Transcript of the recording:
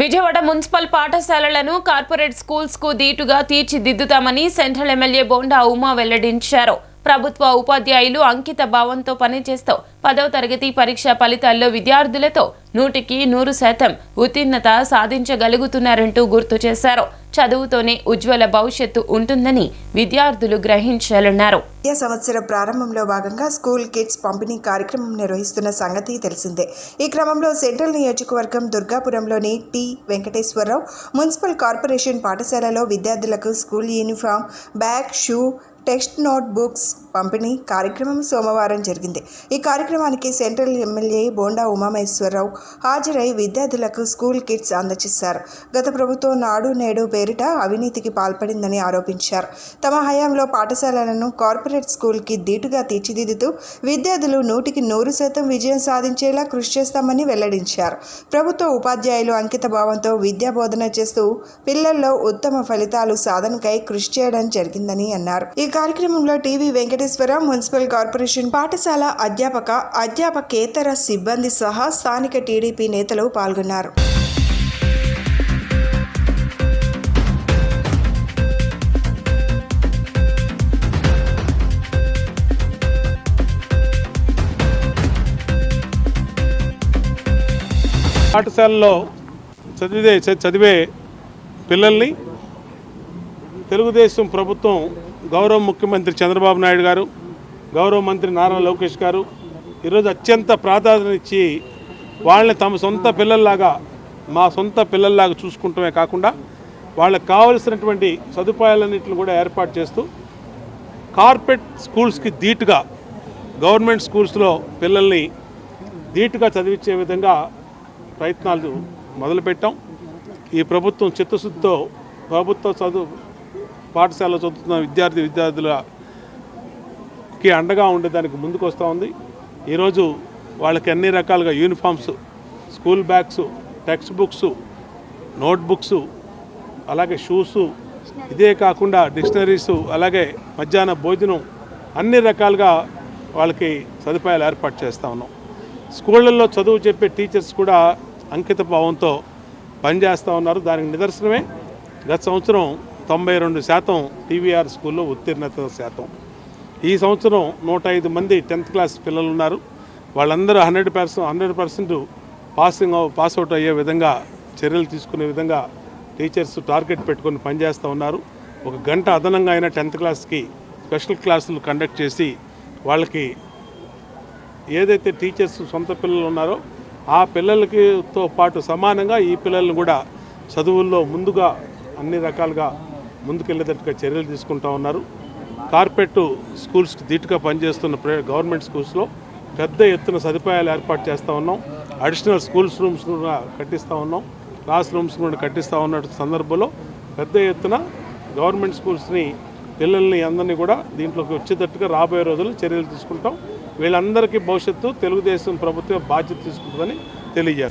Vijayawada municipal పాఠశాలలను corporate స్కూల్స్కు దీటుగా తీర్చిదిద్దుతామని సెంట్రల్ ఎమ్మెల్యే బోండా ఉమా వెల్లడించారు. ప్రభుత్వ ఉపాధ్యాయులు అంకిత భావంతో పనిచేస్తూ పదవ తరగతి పరీక్ష ఫలితాల్లో విద్యార్థులతో నూటికి నూరు శాతం ఉత్తీర్ణత సాధించగలుగుతున్నారంటూ గుర్తు చేశారు. చదువుతోనే ఉజ్వల భవిష్యత్తు ఉంటుందని విద్యార్థులు గ్రహించాలన్నారు. విద్యా సంవత్సర ప్రారంభంలో భాగంగా స్కూల్ కిడ్స్ పంపిణీ కార్యక్రమం నిర్వహిస్తున్న సంగతి తెలిసిందే. ఈ క్రమంలో సెంట్రల్ నియోజకవర్గం దుర్గాపురంలోని టి. వెంకటేశ్వరరావు మున్సిపల్ కార్పొరేషన్ పాఠశాలలో విద్యార్థులకు school uniform bag shoe text note books పంపిణీ కార్యక్రమం సోమవారం జరిగింది. ఈ కార్యక్రమానికి సెంట్రల్ ఎమ్మెల్యే బోండా ఉమామేశ్వరరావు హాజరై విద్యార్థులకు స్కూల్ కిట్స్ అందజేశారు. గత ప్రభుత్వం నాడు నేడు పేరిట అవినీతికి పాల్పడిందని ఆరోపించారు. తమ హయాంలో పాఠశాలలను కార్పొరేట్ స్కూల్కి దీటుగా తీర్చిదిద్దుతూ విద్యార్థులు నూటికి నూరు శాతం విజయం సాధించేలా కృషి చేస్తామని వెల్లడించారు. ప్రభుత్వ ఉపాధ్యాయులు అంకిత భావంతో విద్యా బోధన చేస్తూ పిల్లల్లో ఉత్తమ ఫలితాలు సాధనకై కృషి చేయడం జరిగిందని అన్నారు. ఈ కార్యక్రమంలో టీవీ వెంకటేశ్వర మున్సిపల్ కార్పొరేషన్ పాఠశాల అధ్యాపక అధ్యాపకేతర సిబ్బంది సహా స్థానిక టీడీపీ నేతలు పాల్గొన్నారు. పాఠశాలలో చదివే చ- చదివే పిల్లల్ని తెలుగుదేశం ప్రభుత్వం గౌరవ ముఖ్యమంత్రి చంద్రబాబు నాయుడు గారు గౌరవ మంత్రి నారా లోకేష్ గారు ఈరోజు అత్యంత ప్రాధాన్యత ఇచ్చి వాళ్ళని తమ సొంత పిల్లల్లాగా మా సొంత పిల్లల్లాగా చూసుకుంటమే కాకుండా వాళ్ళకి కావలసినటువంటి సదుపాయాలన్నింటిని కూడా ఏర్పాటు చేస్తూ కార్పొరేట్ స్కూల్స్కి ధీటుగా గవర్నమెంట్ స్కూల్స్లో పిల్లల్ని ధీటుగా చదివించే విధంగా ప్రయత్నాలు మొదలుపెట్టాం. ఈ ప్రభుత్వం చిత్తశుద్ధితో ప్రభుత్వ చదువు పాఠశాలలో చదువుతున్న విద్యార్థి విద్యార్థులకి అండగా ఉండేదానికి ముందుకు వస్తూ ఉంది. ఈరోజు వాళ్ళకి అన్ని రకాలుగా uniforms school bags text books notebooks అలాగే షూసు ఇదే కాకుండా డిక్షనరీస్ అలాగే మధ్యాహ్న భోజనం అన్ని రకాలుగా వాళ్ళకి సదుపాయాలు ఏర్పాటు చేస్తూ ఉన్నాం. స్కూళ్ళల్లో చదువు చెప్పే టీచర్స్ కూడా అంకిత భావంతో పనిచేస్తూ ఉన్నారు. దానికి నిదర్శనమే గత సంవత్సరం తొంభై రెండు శాతం టీవీఆర్ స్కూల్లో ఉత్తీర్ణత శాతం. ఈ సంవత్సరం నూట ఐదు మంది టెన్త్ క్లాస్ పిల్లలు ఉన్నారు. వాళ్ళందరూ hundred percent hundred percent passing pass out అయ్యే విధంగా చర్యలు తీసుకునే విధంగా టీచర్స్ టార్గెట్ పెట్టుకొని పనిచేస్తూ ఉన్నారు. ఒక గంట అదనంగా అయినా టెన్త్ క్లాస్కి స్పెషల్ క్లాసులు కండక్ట్ చేసి వాళ్ళకి ఏదైతే టీచర్స్ సొంత పిల్లలు ఉన్నారో ఆ పిల్లలకితో పాటు సమానంగా ఈ పిల్లల్ని కూడా చదువుల్లో ముందుగా అన్ని రకాలుగా ముందుకెళ్ళేటట్టుగా చర్యలు తీసుకుంటా ఉన్నారు. కార్పెట్ స్కూల్స్కి ధీటుగా పనిచేస్తున్న ప్రైవేట్ గవర్నమెంట్ స్కూల్స్లో పెద్ద ఎత్తున సదుపాయాలు ఏర్పాటు చేస్తూ ఉన్నాం. అడిషనల్ స్కూల్స్ రూమ్స్ కూడా కట్టిస్తూ ఉన్నాం. క్లాస్ రూమ్స్ కూడా కట్టిస్తూ ఉన్న సందర్భంలో పెద్ద ఎత్తున గవర్నమెంట్ స్కూల్స్ని పిల్లల్ని అందరినీ కూడా దీంట్లోకి వచ్చేటట్టుగా రాబోయే రోజుల్లో చర్యలు తీసుకుంటాం. వీళ్ళందరికీ భవిష్యత్తు తెలుగుదేశం ప్రభుత్వం బాధ్యత తీసుకుంటుందని తెలియజేస్తాం